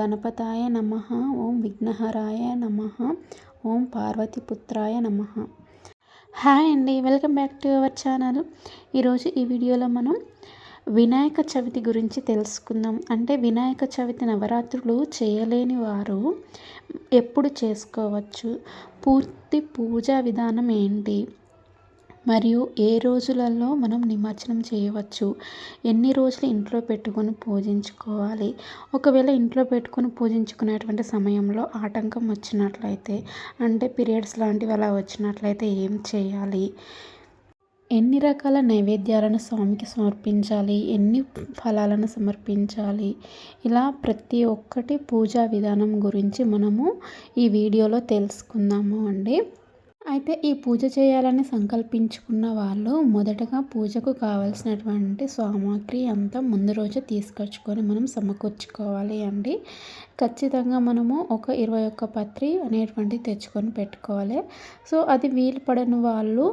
గణపతాయ నమ. ఓం విఘ్నహరాయ నమ. ఓం పార్వతీపుత్రాయ నమ. హాయ్ అండి welcome back to our channel. ఈరోజు ఈ వీడియోలో మనం వినాయక చవితి గురించి తెలుసుకుందాం. అంటే వినాయక చవితి నవరాత్రులు చేయలేని వారు ఎప్పుడు చేసుకోవచ్చు? పూర్తి పూజా విధానం ఏంటి? మరియు ఏ రోజులలో మనం నిమజ్జనం చేయవచ్చు? ఎన్ని రోజులు ఇంట్లో పెట్టుకొని పూజించుకోవాలి? ఒకవేళ ఇంట్లో పెట్టుకొని పూజించుకునేటువంటి సమయంలో ఆటంకం వచ్చినట్లయితే అంటే పీరియడ్స్ లాంటివి అలా వచ్చినట్లయితే ఏం చేయాలి? ఎన్ని రకాల నైవేద్యాలను స్వామికి సమర్పించాలి? ఎన్ని ఫలాలను సమర్పించాలి? ఇలా ప్రతి ఒక్కటి పూజా విధానం గురించి మనము ఈ వీడియోలో తెలుసుకుందాము అండి. అయితే ఈ పూజ చేయాలని సంకల్పించుకున్న వాళ్ళు మొదటగా పూజకు కావలసినటువంటి సామాగ్రి అంతా ముందు రోజే తీసుకొచ్చుకొని మనం సమకూర్చుకోవాలి అండి. ఖచ్చితంగా మనము ఒక ఇరవై ఒక్క పత్రి అనేటువంటి తెచ్చుకొని పెట్టుకోవాలి. సో అది వీలు పడని వాళ్ళు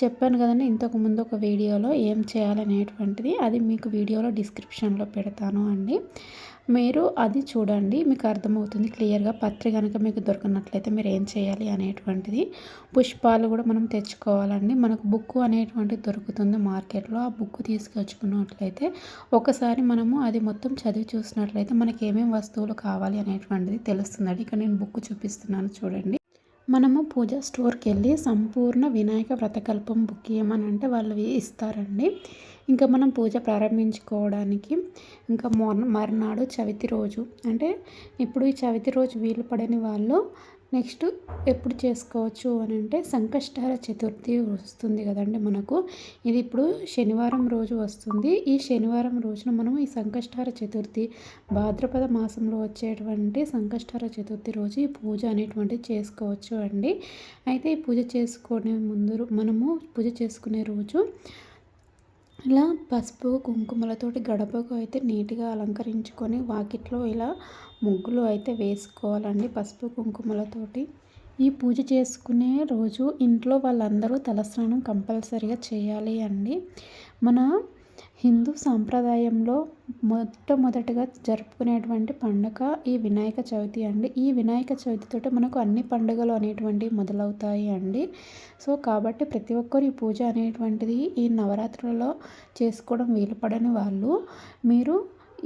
చెప్పాను కదండి ఇంతకు ముందు ఒక వీడియోలో ఏం చేయాలనేటువంటిది అది మీకు వీడియోలో డిస్క్రిప్షన్లో పెడతాను అండి. మీరు అది చూడండి మీకు అర్థమవుతుంది క్లియర్గా. పత్రి కనుక మీకు దొరకనట్లయితే మీరు ఏం చేయాలి అనేటువంటిది. పుష్పాలు కూడా మనం తెచ్చుకోవాలండి. మనకు బుక్ అనేటువంటిది దొరుకుతుంది మార్కెట్లో. ఆ బుక్ తీసుకొచ్చుకున్నట్లయితే ఒకసారి మనము అది మొత్తం చదివి చూసినట్లయితే మనకి ఏమేమి వస్తువులు కావాలి అనేటువంటిది తెలుస్తుందండి. ఇక్కడ నేను బుక్ చూపిస్తున్నాను చూడండి. మనము పూజ స్టోర్కి వెళ్ళి సంపూర్ణ వినాయక వ్రతకల్పం బుక్ ఏమని అంటే వాళ్ళు ఇస్తారండి. ఇంకా మనం పూజ ప్రారంభించుకోవడానికి ఇంకా మర్నాడు చవితి రోజు. అంటే ఇప్పుడు ఈ చవితి రోజు వీలు పడని వాళ్ళు నెక్స్ట్ ఎప్పుడు చేసుకోవచ్చు అని అంటే సంకష్టహర చతుర్థి వస్తుంది కదండి మనకు. ఇది ఇప్పుడు శనివారం రోజు వస్తుంది. ఈ శనివారం రోజున మనం ఈ సంకష్టహర చతుర్థి భాద్రపద మాసంలో వచ్చేటువంటి సంకష్టహర చతుర్థి రోజు ఈ పూజ అనేటువంటిది చేసుకోవచ్చు అండి. అయితే ఈ పూజ చేసుకునే ముందు మనము పూజ చేసుకునే రోజు ఇలా పసుపు కుంకుమలతోటి గడపకు అయితే నీట్గా అలంకరించుకొని వాకిట్లో ఇలా ముగ్గులు అయితే వేసుకోవాలండి పసుపు కుంకుమలతోటి. ఈ పూజ చేసుకునే రోజు ఇంట్లో వాళ్ళందరూ తలస్నానం కంపల్సరిగా చేయాలి అండి. మన హిందూ సాంప్రదాయంలో మొట్టమొదటిగా జరుపుకునేటువంటి పండుగ ఈ వినాయక చవితి అండి. ఈ వినాయక చవితితో మనకు అన్ని పండుగలు అనేటువంటివి మొదలవుతాయి అండి. సో కాబట్టి ప్రతి ఒక్కరు ఈ పూజ అనేటువంటిది ఈ నవరాత్రులలో చేసుకోవడం వీలుపడని వాళ్ళు మీరు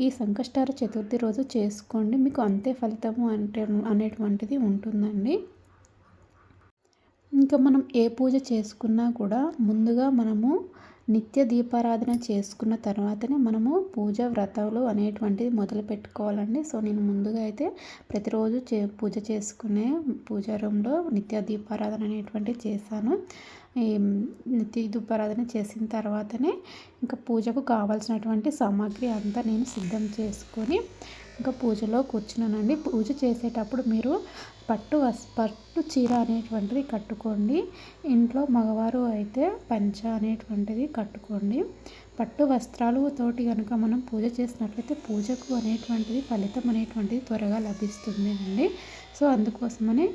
ఈ సంకష్టార చతుర్థి రోజు చేసుకోండి. మీకు అంతే ఫలితము అంటే అనేటువంటిది ఉంటుందండి. ఇంకా మనం ఏ పూజ చేసుకున్నా కూడా ముందుగా మనము నిత్య దీపారాధన చేసుకున్న తర్వాతనే మనము పూజ వ్రతాలు అనేటువంటిది మొదలు పెట్టుకోవాలండి. సో నేను ముందుగా అయితే ప్రతిరోజు చే పూజ చేసుకునే పూజా రూమ్లో నిత్య దీపారాధన అనేటువంటిది చేశాను. ఈ నిత్య దీపారాధన చేసిన తర్వాతనే ఇంకా పూజకు కావాల్సినటువంటి సామాగ్రి అంతా నేను సిద్ధం చేసుకొని ఇంకా పూజలో కూర్చున్నానండి. పూజ చేసేటప్పుడు మీరు పట్టు వస్ పట్టు చీర అనేటువంటిది కట్టుకోండి. ఇంట్లో మగవారు అయితే పంచ అనేటువంటిది కట్టుకోండి. పట్టు వస్త్రాలు తోటి కనుక మనం పూజ చేసినట్లయితే పూజకు అనేటువంటిది ఫలితం అనేటువంటిది త్వరగా లభిస్తుంది అండి. సో అందుకోసమని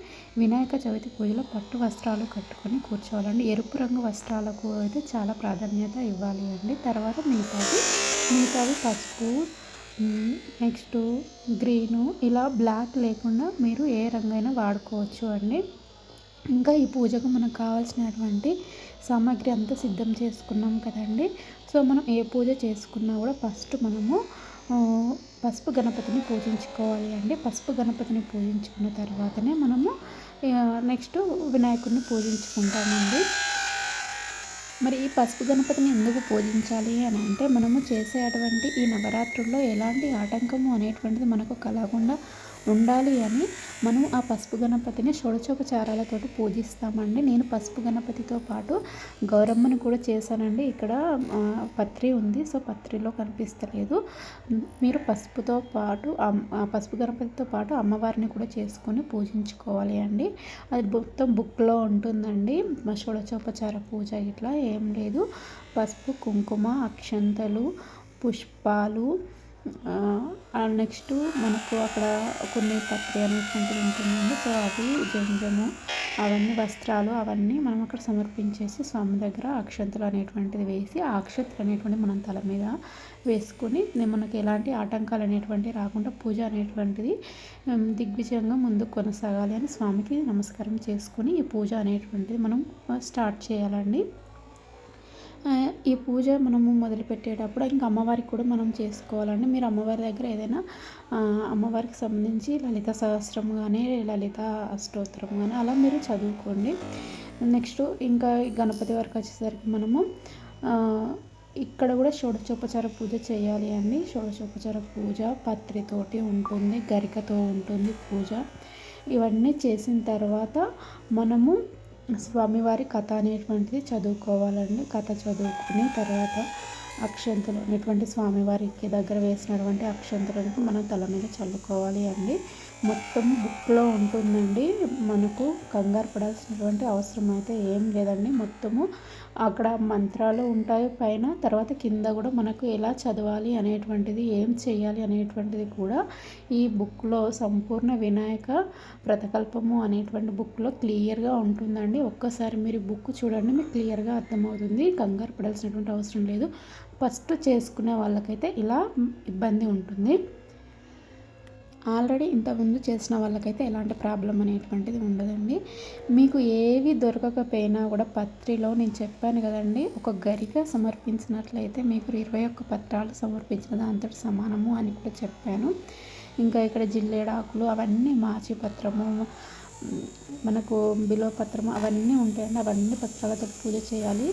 వినాయక చవితి పూజలో పట్టు వస్త్రాలు కట్టుకొని కూర్చోవాలండి. ఎరుపు రంగు వస్త్రాలకు అయితే చాలా ప్రాధాన్యత ఇవ్వాలి అండి. తర్వాత మిగతాది మిగతాది పసుపు నెక్స్ట్ గ్రీను. ఇలా బ్లాక్ లేకుండా మీరు ఏ రంగైనా వాడుకోవచ్చు అండి. ఇంకా ఈ పూజకు మనకు కావాల్సినటువంటి సామాగ్రి అంతా సిద్ధం చేసుకున్నాం కదండి. సో మనం ఏ పూజ చేసుకున్నా కూడా ఫస్ట్ మనము పసుపు గణపతిని పూజించుకోవాలి అండి. పసుపు గణపతిని పూజించుకున్న తర్వాతనే మనము నెక్స్ట్ వినాయకుడిని పూజించుకుంటామండి. మరి ఈ పసుపు గణపతిని ఎందుకు పూజించాలి అని అంటే మనము చేసేటువంటి ఈ నవరాత్రుల్లో ఎలాంటి ఆటంకము అనేటువంటిది మనకు కలగకుండా ఉండాలి అని మనం ఆ పసుపు గణపతిని షోడచోపచారాలతో పూజిస్తామండి. నేను పసుపు గణపతితో పాటు గౌరమ్మను కూడా చేశానండి. ఇక్కడ పత్రి ఉంది. సో పత్రిలో కనిపిస్తలేదు. మీరు పసుపుతో పాటు పసుపు గణపతితో పాటు అమ్మవారిని కూడా చేసుకొని పూజించుకోవాలి అండి. అది మొత్తం బుక్లో ఉంటుందండి. షోడచోపచార పూజ ఇట్లా ఏం లేదు. పసుపు కుంకుమ అక్షంతలు పుష్పాలు నెక్స్ట్ మనకు అక్కడ కొన్ని పత్రి అనేటువంటివి ఉంటుందండి. సో అవి జంజము అవన్నీ వస్త్రాలు అవన్నీ మనం అక్కడ సమర్పించేసి స్వామి దగ్గర అక్షంతలు అనేటువంటిది వేసి ఆ అక్షంతలు అనేటువంటిది మనం తల మీద వేసుకుని మనకి ఎలాంటి ఆటంకాలు అనేటువంటివి రాకుండా పూజ అనేటువంటిది దిగ్విజయంగా ముందుకు కొనసాగాలి అని స్వామికి నమస్కారం చేసుకుని ఈ పూజ అనేటువంటిది మనం స్టార్ట్ చేయాలండి. ఈ పూజ మనము మొదలుపెట్టేటప్పుడు ఇంకా అమ్మవారికి కూడా మనం చేసుకోవాలండి. మీరు అమ్మవారి దగ్గర ఏదైనా అమ్మవారికి సంబంధించి లలిత సహస్రం కానీ లలిత అష్టోత్తరం కానీ అలా మీరు చదువుకోండి. నెక్స్ట్ ఇంకా గణపతి వరకు వచ్చేసరికి మనము ఇక్కడ కూడా షోడచోపచార పూజ చేయాలి అండి. షోడచోపచార పూజ పత్రితోటి ఉంటుంది గరికతో ఉంటుంది పూజ. ఇవన్నీ చేసిన తర్వాత మనము స్వామివారి కథ అనేటువంటిది చదువుకోవాలండి. కథ చదువుకుని తర్వాత అక్షంతలు అనేటువంటి స్వామివారికి దగ్గర వేసినటువంటి అక్షంతలను మనం తల మీద చల్లుకోవాలి అండి. మొత్తం బుక్లో ఉంటుందండి. మనకు కంగారు పడాల్సినటువంటి అవసరం అయితే ఏం లేదండి. మొత్తము అక్కడ మంత్రాలు ఉంటాయి పైన. తర్వాత కింద కూడా మనకు ఎలా చదవాలి అనేటువంటిది ఏం చేయాలి అనేటువంటిది కూడా ఈ బుక్లో సంపూర్ణ వినాయక ప్రతకల్పము అనేటువంటి బుక్లో క్లియర్గా ఉంటుందండి. ఒక్కసారి మీరు బుక్ చూడండి మీకు క్లియర్గా అర్థమవుతుంది. కంగారు పడాల్సినటువంటి అవసరం లేదు. ఫస్ట్ చేసుకునే వాళ్ళకైతే ఇలా ఇబ్బంది ఉంటుంది. ఆల్రెడీ ఇంతకుముందు చేసిన వాళ్ళకైతే ఎలాంటి ప్రాబ్లం అనేటువంటిది ఉండదండి. మీకు ఏవి దొరకకపోయినా కూడా పత్రిలో నేను చెప్పాను కదండి ఒక గరిక సమర్పించినట్లయితే మీకు ఇరవై ఒక్క పత్రాలు సమర్పించిన దాంతో సమానము అని కూడా చెప్పాను. ఇంకా ఇక్కడ జిల్లేడాకులు అవన్నీ మాచి పత్రము మనకు బిలో పత్రము అవన్నీ ఉంటాయండి. అవన్నీ పత్రాలతో పూజ చేయాలి.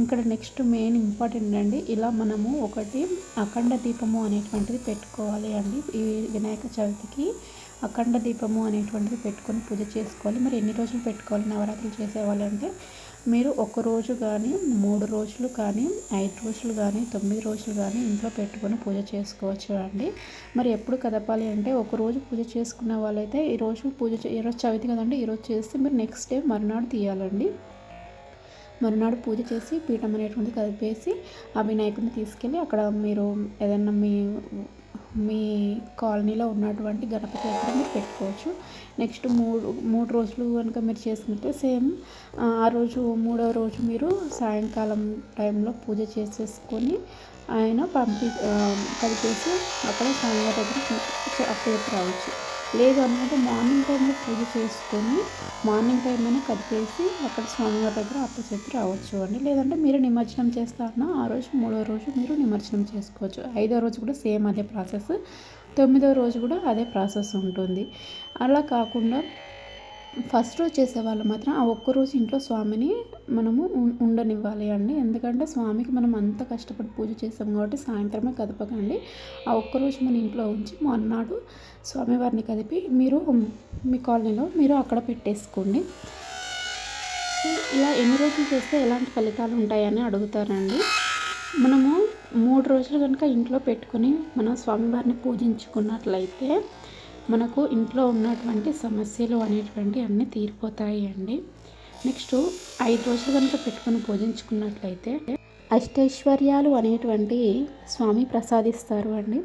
ఇక్కడ నెక్స్ట్ మెయిన్ ఇంపార్టెంట్ అండి ఇలా మనము ఒకటి అఖండ దీపము అనేటువంటిది పెట్టుకోవాలి అండి. ఈ వినాయక చవితికి అఖండ దీపము అనేటువంటిది పెట్టుకొని పూజ చేసుకోవాలి. మరి ఎన్ని రోజులు పెట్టుకోవాలి? నవరాత్రులు చేసేవాళ్ళంటే మీరు ఒక రోజు కానీ మూడు రోజులు కానీ ఐదు రోజులు కానీ తొమ్మిది రోజులు కానీ ఇంట్లో పెట్టుకొని పూజ చేసుకోవచ్చు అండి. మరి ఎప్పుడు కదపాలి అంటే ఒక రోజు పూజ చేసుకున్న వాళ్ళైతే ఈరోజు పూజ ఈరోజు చవితి కదండి ఈరోజు చేస్తే మీరు నెక్స్ట్ డే మరునాడు తీయాలండి. మరునాడు పూజ చేసి పీఠం అనేటువంటి కలిపేసి ఆ వినాయకుడిని తీసుకెళ్ళి అక్కడ మీరు ఏదైనా మీ మీ కాలనీలో ఉన్నటువంటి గణపతి దగ్గర మీరు పెట్టుకోవచ్చు. నెక్స్ట్ మూడు మూడు రోజులు కనుక మీరు చేసుకుంటే సేమ్ ఆ రోజు మూడవ రోజు మీరు సాయంకాలం టైంలో పూజ చేసేసుకొని ఆయన పంపి కలిపేసి అక్కడ స్వామివారి దగ్గర అప్పుడు రావచ్చు. లేదు అనుకుంటే మార్నింగ్ టైంలో పూజ చేసుకొని మార్నింగ్ టైం అయినా కదిపేసి అక్కడ స్వామివారి దగ్గర అప్పచెప్పి రావచ్చు అండి. లేదంటే మీరు నిమజ్జనం చేస్తారన్నా ఆ రోజు మూడో రోజు మీరు నిమజ్జనం చేసుకోవచ్చు. ఐదో రోజు కూడా సేమ్ అదే ప్రాసెస్ తొమ్మిదో రోజు కూడా అదే ప్రాసెస్ ఉంటుంది. అలా కాకుండా ఫస్ట్ రోజు చేసేవాళ్ళు మాత్రం ఆ ఒక్కరోజు ఇంట్లో స్వామిని మనము ఉండనివ్వాలి అండి. ఎందుకంటే స్వామికి మనం అంత కష్టపడి పూజ చేస్తాం కాబట్టి సాయంత్రమే కదపకండి. ఆ ఒక్కరోజు మన ఇంట్లో ఉంచి మర్నాడు స్వామివారిని కదిపి మీరు మీ కాలనీలో మీరు అక్కడ పెట్టేసుకోండి. ఇలా ఎన్ని రోజులు చేస్తే ఎలాంటి ఫలితాలు ఉంటాయని అడుగుతారండి. మనము మూడు రోజులు కనుక ఇంట్లో పెట్టుకొని మనం స్వామివారిని పూజించుకున్నట్లయితే మనకు ఇంట్లో ఉన్నటువంటి సమస్యలు అనేటువంటి అన్నీ తీరిపోతాయి అండి. నెక్స్ట్ ఐదు రోజులు కనుక పెట్టుకొని పూజించుకున్నట్లయితే అష్టైశ్వర్యాలు అనేటువంటి స్వామి ప్రసాదిస్తారు అండి.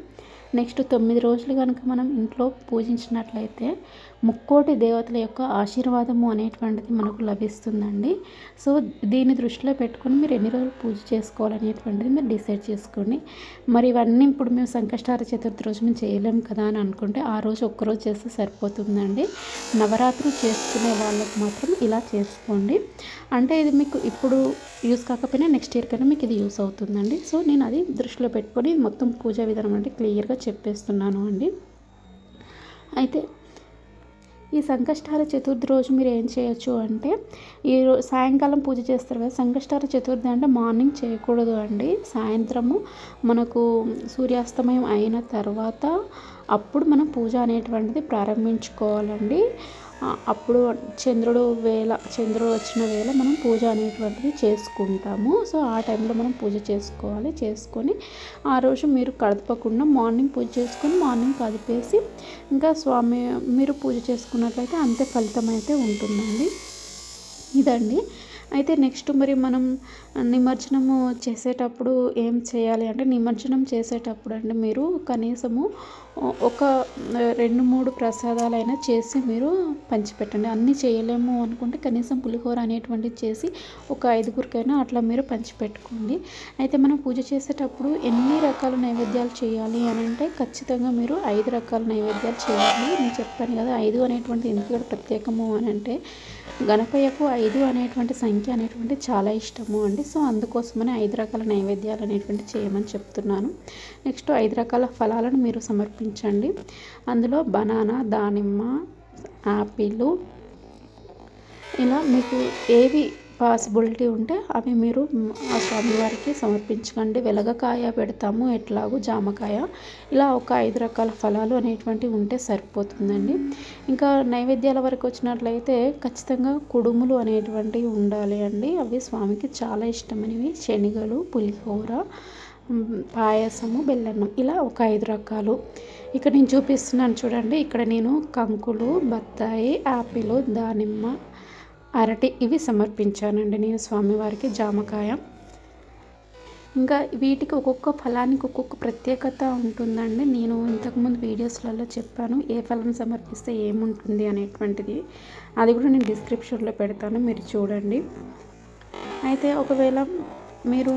నెక్స్ట్ తొమ్మిది రోజులు కనుక మనం ఇంట్లో పూజించినట్లయితే ముక్కోటి దేవతల యొక్క ఆశీర్వాదము అనేటువంటిది మనకు లభిస్తుందండి. సో దీన్ని దృష్టిలో పెట్టుకొని మీరు ఎన్ని రోజులు పూజ చేసుకోవాలనేటువంటిది మీరు డిసైడ్ చేసుకోండి. మరి ఇవన్నీ ఇప్పుడు మేము సంకష్టార చతుర్థి రోజు మేము చేయలేం కదా అని అనుకుంటే ఆ రోజు ఒక్కరోజు చేస్తే సరిపోతుందండి. నవరాత్రులు చేసుకునే వాళ్ళకు మాత్రం ఇలా చేసుకోండి. అంటే ఇది మీకు ఇప్పుడు యూస్ కాకపోయినా నెక్స్ట్ ఇయర్ కన్నా మీకు ఇది యూస్ అవుతుందండి. సో నేను అది దృష్టిలో పెట్టుకొని మొత్తం పూజా విధానం అంటే క్లియర్గా చెప్పేస్తున్నాను అండి. అయితే ఈ సంకష్టార చతుర్థి రోజు మీరు ఏం చేయొచ్చు అంటే ఈ సాయంకాలం పూజ చేస్తారు కదా సంకష్టార చతుర్థి అంటే మార్నింగ్ చేయకూడదు అండి. సాయంత్రము మనకు సూర్యాస్తమయం అయిన తర్వాత అప్పుడు మనం పూజ అనేటువంటిది ప్రారంభించుకోవాలండి. అప్పుడు చంద్రుడు వేళ చంద్రుడు వచ్చిన వేళ మనం పూజ అనేటువంటిది చేసుకుంటాము. సో ఆ టైంలో మనం పూజ చేసుకోవాలి. చేసుకొని ఆ రోజు మీరు కదపకుండా మార్నింగ్ పూజ చేసుకొని మార్నింగ్ కదిపేసి ఇంకా స్వామి మీరు పూజ చేసుకున్నట్లయితే అంతే ఫలితం అయితే ఉంటుందండి. ఇదండి. అయితే నెక్స్ట్ మరి మనం నిమజ్జనము చేసేటప్పుడు ఏం చేయాలి అంటే నిమజ్జనం చేసేటప్పుడు అండి మీరు కనీసము ఒక రెండు మూడు ప్రసాదాలైనా చేసి మీరు పంచిపెట్టండి. అన్నీ చేయలేము అనుకుంటే కనీసం పులిహోర అనేటువంటిది చేసి ఒక ఐదుగురికైనా అట్లా మీరు పంచిపెట్టుకోండి. అయితే మనం పూజ చేసేటప్పుడు ఎన్ని రకాల నైవేద్యాలు చేయాలి అని అంటే ఖచ్చితంగా మీరు ఐదు రకాల నైవేద్యాలు చేయాలి. నేను చెప్పాను కదా ఐదు అనేటువంటి ఎందుకు ప్రత్యేకము అని అంటే గణపయ్యకు ఐదు అనేటువంటి సంఖ్య అనేటువంటి చాలా ఇష్టము అండి. సో అందుకోసమని ఐదు రకాల నైవేద్యాలు అనేటువంటి చేయమని చెప్తున్నాను. నెక్స్ట్ ఐదు రకాల ఫలాలను మీరు సమర్పించండి. అందులో బనానా దానిమ్మ యాపిల్ ఇలా మీకు ఏవి పాసిబిలిటీ ఉంటే అవి మీరు ఆ స్వామివారికి సమర్పించకండి. వెలగకాయ పెడతాము ఎట్లాగో జామకాయ. ఇలా ఒక ఐదు రకాల ఫలాలు అనేటువంటివి ఉంటే సరిపోతుందండి. ఇంకా నైవేద్యాల వరకు వచ్చినట్లయితే ఖచ్చితంగా కుడుములు అనేటువంటివి ఉండాలి అండి. అవి స్వామికి చాలా ఇష్టమైనవి. శనగలు పులిహోర పాయసము బెల్లన్నం ఇలా ఒక ఐదు రకాలు. ఇక్కడ నేను చూపిస్తున్నాను చూడండి. ఇక్కడ నేను కంకులు బత్తాయి ఆపిల్ దానిమ్మ అరటి ఇవి సమర్పించానండి నేను స్వామివారికి జామకాయ. ఇంకా వీటికి ఒక్కొక్క ఫలానికి ఒక్కొక్క ప్రత్యేకత ఉంటుందండి. నేను ఇంతకుముందు వీడియోస్లలో చెప్పాను ఏ ఫలం సమర్పిస్తే ఏముంటుంది అనేటువంటిది. అది కూడా నేను డిస్క్రిప్షన్లో పెడతాను మీరు చూడండి. అయితే ఒకవేళ మీరు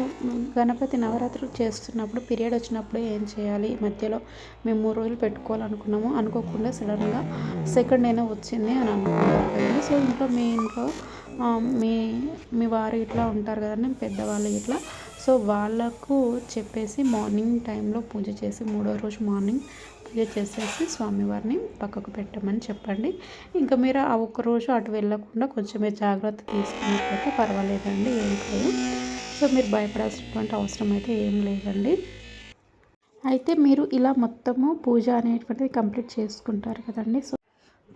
గణపతి నవరాత్రులు చేస్తున్నప్పుడు పీరియడ్ వచ్చినప్పుడు ఏం చేయాలి? మధ్యలో మేము మూడు రోజులు పెట్టుకోవాలనుకున్నాము. అనుకోకుండా సడన్గా సెకండ్ అయినా వచ్చింది అని అనుకున్నాను సో ఇంట్లో మీ ఇంట్లో మీ మీ వారు ఇట్లా ఉంటారు కదండి పెద్దవాళ్ళు ఇట్లా. సో వాళ్ళకు చెప్పేసి మార్నింగ్ టైంలో పూజ చేసి మూడో రోజు మార్నింగ్ పూజ చేసేసి స్వామివారిని పక్కకు పెట్టమని చెప్పండి. ఇంకా మీరు ఆ ఒక్క రోజు అటు వెళ్ళకుండా కొంచెం జాగ్రత్త తీసుకున్నట్లయితే పర్వాలేదండి ఏం కాదు. సో మీరు భయపడాల్సినటువంటి అవసరం అయితే ఏం లేదండి. అయితే మీరు ఇలా మొత్తము పూజ అనేటువంటిది కంప్లీట్ చేసుకుంటారు కదండి. సో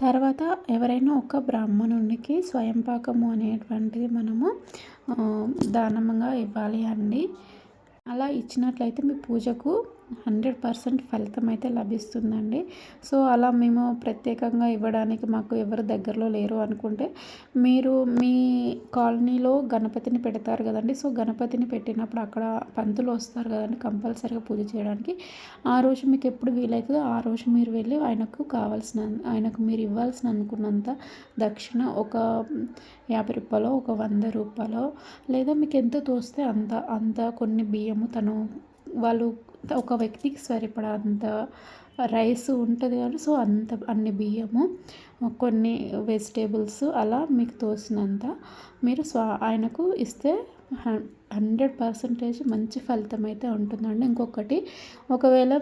తర్వాత ఎవరైనా ఒక బ్రాహ్మణునికి స్వయం పాకము అనేటువంటిది మనము దానంగా ఇవ్వాలి అండి. అలా ఇచ్చినట్లయితే మీ పూజకు హండ్రెడ్ పర్సెంట్ ఫలితం అయితే లభిస్తుందండి. సో అలా మేము ప్రత్యేకంగా ఇవ్వడానికి మాకు ఎవరు దగ్గరలో లేరు అనుకుంటే మీరు మీ కాలనీలో గణపతిని పెడతారు కదండి. సో గణపతిని పెట్టినప్పుడు అక్కడ పంతులు వస్తారు కదండి కంపల్సరీగా పూజ చేయడానికి. ఆ రోజు మీకు ఎప్పుడు వీలవుతుందో ఆ రోజు మీరు వెళ్ళి ఆయనకు కావాల్సిన ఆయనకు మీరు ఇవ్వాల్సిన అనుకున్నంత దక్షిణ ఒక యాభై రూపాయలు ఒక వంద రూపాయలు లేదా మీకు ఎంత తోస్తే అంత అంత కొన్ని బియ్యము తను వాళ్ళు ఒక వ్యక్తికి సరిపడంత రైస్ ఉంటుంది కానీ సో అంత అన్ని బియ్యము కొన్ని వెజిటేబుల్స్ అలా మీకు తోసినంత మీరు స్వా ఆయనకు ఇస్తే హండ్రెడ్ పర్సంటేజ్ మంచి ఫలితం అయితే ఉంటుందండి. ఇంకొకటి ఒకవేళ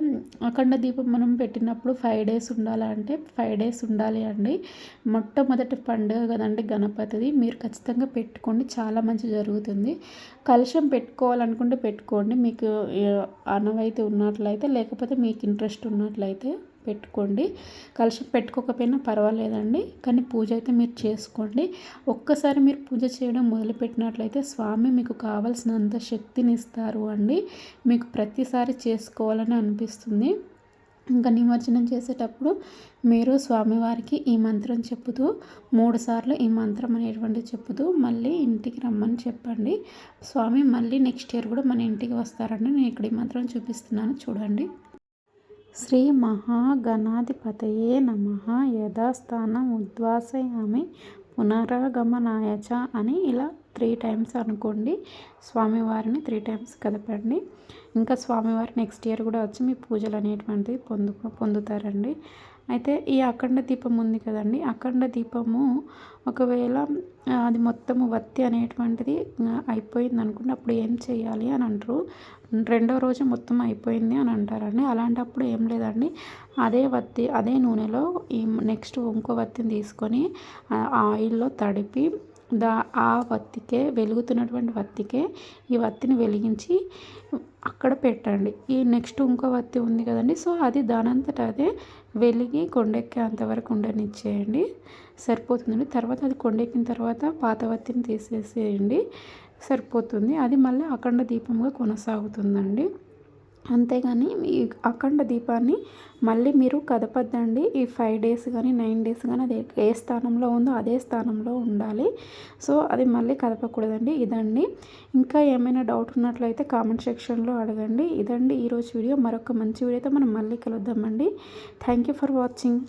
అఖండ దీపం మనం పెట్టినప్పుడు ఫైవ్ డేస్ ఉండాలంటే ఫైవ్ డేస్ ఉండాలి అండి. మొట్టమొదటి పండుగ కదండి గణపతిది. మీరు ఖచ్చితంగా పెట్టుకోండి. చాలా మంచి జరుగుతుంది. కలుషం పెట్టుకోవాలనుకుంటే పెట్టుకోండి. మీకు అనవైతే ఉన్నట్లయితే లేకపోతే మీకు ఇంట్రెస్ట్ ఉన్నట్లయితే పెట్టుకోండి. కలుషం పెట్టుకోకపోయినా పర్వాలేదండి. కానీ పూజ అయితే మీరు చేసుకోండి. ఒక్కసారి మీరు పూజ చేయడం మొదలుపెట్టినట్లయితే స్వామి మీకు కావలసినంత శక్తిని ఇస్తారు అండి. మీకు ప్రతిసారి చేసుకోవాలని అనిపిస్తుంది. ఇంకా నిమజ్జనం చేసేటప్పుడు మీరు స్వామివారికి ఈ మంత్రం చెప్పుతూ మూడు సార్లు ఈ మంత్రం అనేటువంటి చెప్పుతూ మళ్ళీ ఇంటికి రమ్మని చెప్పండి. స్వామి మళ్ళీ నెక్స్ట్ ఇయర్ కూడా మన ఇంటికి వస్తారండి. నేను ఇక్కడ ఈ మంత్రం చూపిస్తున్నాను. చూడండి. శ్రీ మహాగణాధిపతయే నమ. యథాస్థానం ఉద్వాసయామి పునరాగమనాయ చ అని ఇలా త్రీ టైమ్స్ అనుకోండి. స్వామివారిని త్రీ టైమ్స్ కదపండి ఇంకా స్వామివారి నెక్స్ట్ ఇయర్ కూడా వచ్చి మీ పూజలు అనేటువంటివి పొందు పొందుతారండి. అయితే ఈ అఖండ దీపం ఉంది కదండి. అఖండ దీపము ఒకవేళ అది మొత్తము వత్తి అనేటువంటిది అయిపోయింది అనుకుంటే అప్పుడు ఏం చేయాలి అని అంటారు. రెండో రోజు మొత్తం అయిపోయింది అని అంటారండి. అలాంటప్పుడు ఏం లేదండి. అదే వత్తి అదే నూనెలో ఈ నెక్స్ట్ ఇంకో వత్తిని తీసుకొని ఆయిల్లో తడిపి దా ఆ వత్తికే వెలుగుతున్నటువంటి వత్తికే ఈ వత్తిని వెలిగించి అక్కడ పెట్టండి. ఈ నెక్స్ట్ ఇంకో వత్తి ఉంది కదండి. సో అది దానంతట అదే వెలిగి కొండెక్కే అంతవరకు ఉండనిచ్చేయండి. సరిపోతుందండి. తర్వాత అది కొండెక్కిన తర్వాత పాత వత్తిని తీసేసేయండి. సరిపోతుంది. అది మళ్ళీ అఖండ దీపంగా కొనసాగుతుందండి. అంతేగాని ఈ అఖండ దీపాన్ని మళ్ళీ మీరు కదపద్దండి. ఈ ఫైవ్ డేస్ కానీ నైన్ డేస్ కానీ అది ఏ స్థానంలో ఉందో అదే స్థానంలో ఉండాలి. సో అది మళ్ళీ కదపకూడదండి. ఇదండి. ఇంకా ఏమైనా డౌట్ ఉన్నట్లయితే కామెంట్ సెక్షన్లో అడగండి. ఇదండి ఈరోజు వీడియో. మరొక మంచి వీడియోతో మనం మళ్ళీ కలుద్దామండి. Thank you for watching